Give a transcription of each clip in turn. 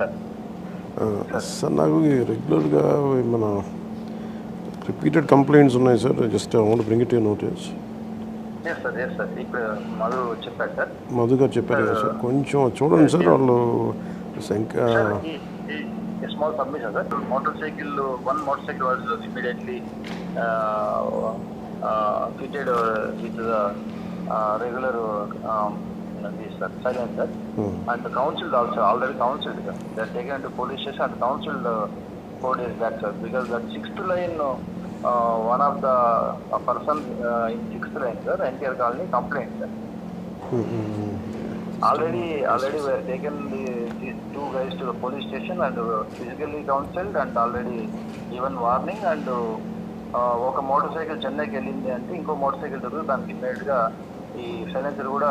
ఆ, సార్ నాకు రెగ్యులర్గా మన రిపీటెడ్ కంప్లైంట్స్ ఉన్నాయి sir. Just amount bring it notice yes sir sir Madhu sir. గారు చెప్పారు కదా సార్. కొంచెం చూడండి సార్ వాళ్ళు sir sir. With sir and counselled also already counselled sir they taken to police station and counselled four days back sir because that sixth line one of the person in sixth line sir NTR colony complaint sir guys to the police station and uh, physically counseled and already given warning and uh, ఒక motor cycle చెన్నైకి వెళ్ళింది అంటే ఇంకో motor cycle దొరికి దానికి ఇమ్మీడియట్గా ఈ silencer కూడా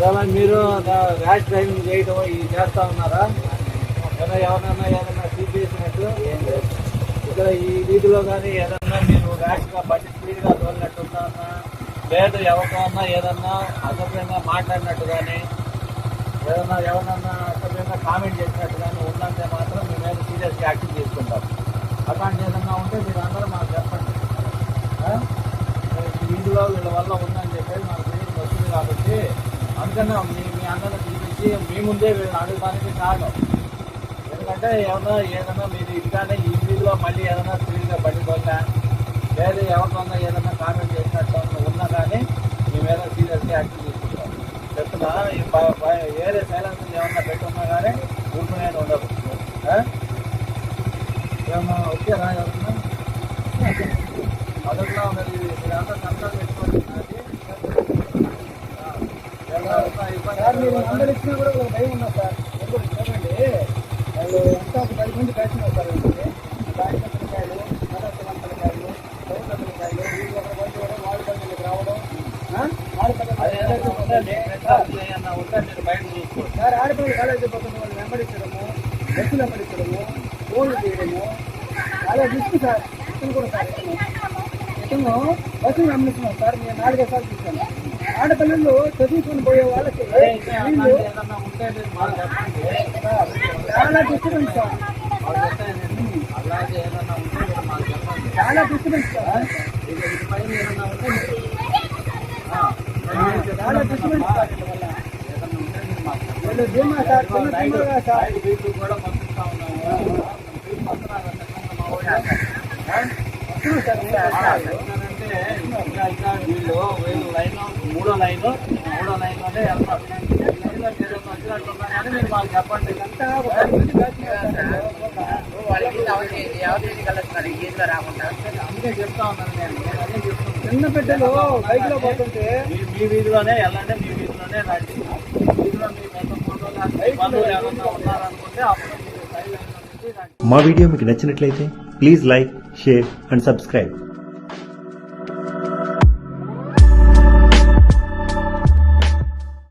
ఇవాళ మీరు ర్యాష్ డ్రైవింగ్ చేయడం ఇది చేస్తా ఉన్నారా? ఏమైనా ఎవరన్నా ఏదన్నా సీట్ చేసినట్టు? ఏం లేదు ఇక్కడ ఈ వీధిలో కానీ ఏదన్నా మీరు ర్యాష్గా బట్టి స్పీడ్గా తోలినట్టుందా లేదు ఎవరికన్నా ఏదన్నా అసభ్యంగా మాట్లాడినట్టు కానీ ఏదన్నా ఎవరన్నా అసభ్యంగా కామెంట్ చేసినట్టు కానీ ఉందంటే మాత్రం మీ మీద సీరియస్గా యాక్షన్ తీసుకుంటాం. అట్లాంటి ఏదన్నా ఉంటే మీరు అందరూ మాకు చెప్పండి. వీధిలో వీళ్ళ వల్ల ఉందని అందుకనే మీ మీ అందరిని పిలిపించి మీ ముందే వీళ్ళని కారణం ఎందుకంటే ఏమన్నా ఏదన్నా మీరు ఇదిగానే ఈ వీధిలో మళ్ళీ ఏదైనా స్పీడ్గా పోయినా లేదా ఎవరికన్నా ఏదైనా కామెంట్ చేసినట్టు ఉన్నా కానీ మీ మీద సీరియస్గా యాక్షన్ తీసుకుంటాం చెప్తున్నా వేరే సైలెన్స్ ఏమన్నా పెట్టున్నా కానీ ఊరుకునే ఉండదు? ఏమన్నా వచ్చారా ఎవరన్నా? అదొకలా మరి మీరంతా కంట్రోల్ పెట్టుకోండి. సార్ మీరు అందరు ఇచ్చినా కూడా ఒక భయం ఉన్నా సార్. ఎందుకు చూడండి వాళ్ళు ఎంత ఒక పది మంది కలిసి వస్తారు కాయలు మదర్శనంతలకాయలు చౌకతలకాయలు వీళ్ళు ఒక బండి ఇవ్వడం వాళ్ళ బండికి రావడం సార్ ఆడపిల్లలు కాలేజీ పోతున్న వాళ్ళు వెంబడించడము బస్సులు వెంబడించడము ఫోన్లు చేయడము చాలా రిస్క్ సార్ ఇతను కూడా సార్. ఇతను బస్సులు వెంబడిస్తున్నాం సార్ నేను నాలుగైదు సార్లు చూశాను. ఆడపిల్లలు చదువుకొని పోయే వాళ్ళకి వీళ్ళు చాలా డిస్టర్బెన్స్ సార్ చాలా డిస్టర్బెన్స్ సార్ చాలా డిస్టర్బెన్స్ సార్ వీళ్ళు ధీమా సార్ చిన్న చిన్నగా సార్ వస్తున్నాం సార్ వీళ్ళు వీళ్ళు లైన్ మూడో లైన్ మూడో లైన్లోనే వెళ్తారు మీరు మాకు చెప్పండి. అందుకే చెప్తా ఉన్నాను నేను. అదే చెప్తున్నాను చిన్న బిడ్డలు బైక్లో పోతుంటే మీ వీధిలోనే వెళ్ళండి మీ వీధిలోనే రండి. వీధిలో మీ ఫోటోలు ఎవరన్నా ఉన్నారనుకుంటే అప్పుడు మా వీడియో మీకు నచ్చినట్లయితే please like share and subscribe.